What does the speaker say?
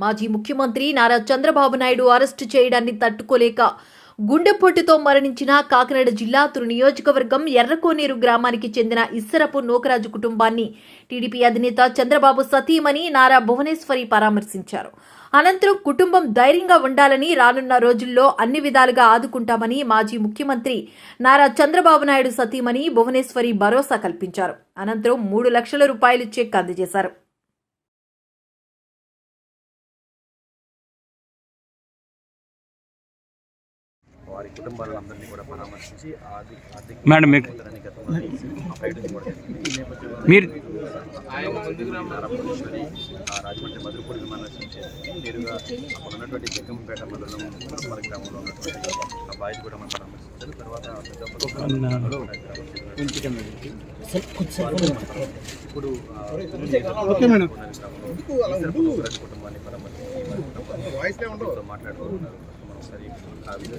మాజీ ముఖ్యమంత్రి నారా చంద్రబాబు నాయుడు అరెస్టు చేయడాన్ని తట్టుకోలేక గుండెపోటుతో మరణించిన కాకినాడ జిల్లా తురు నియోజకవర్గం ఎర్రకోనేరు గ్రామానికి చెందిన ఇస్సరపు నూకరాజు కుటుంబాన్ని టీడీపీ అధినేత చంద్రబాబు సతీమణి నారా భువనేశ్వరి పరామర్శించారు. అనంతరం కుటుంబం ధైర్యంగా ఉండాలని రానున్న రోజుల్లో అన్ని విధాలుగా ఆదుకుంటామని మాజీ ముఖ్యమంత్రి నారా చంద్రబాబు నాయుడు సతీమణి భువనేశ్వరి భరోసా కల్పించారు. అనంతరం మూడు లక్షల రూపాయలు చెక్ అందజేశారు. వారి కుటుంబాలందరినీ కూడా పరామర్శించి మేడం మీకు మీరు రాజమండ్రి మధురపూడి విమానాశ్రయం చేసి నేరుగా అక్కడ ఉన్నటువంటి జగ్గంపేట మండలం మన గ్రామంలో ఉన్నటువంటి ఆ కూడా మనం పరామర్శించారు తర్వాత ఇప్పుడు కుటుంబాన్ని పరామర్శించి మాట్లాడుతున్నారు మనం ఒకసారి ఆ వీడియో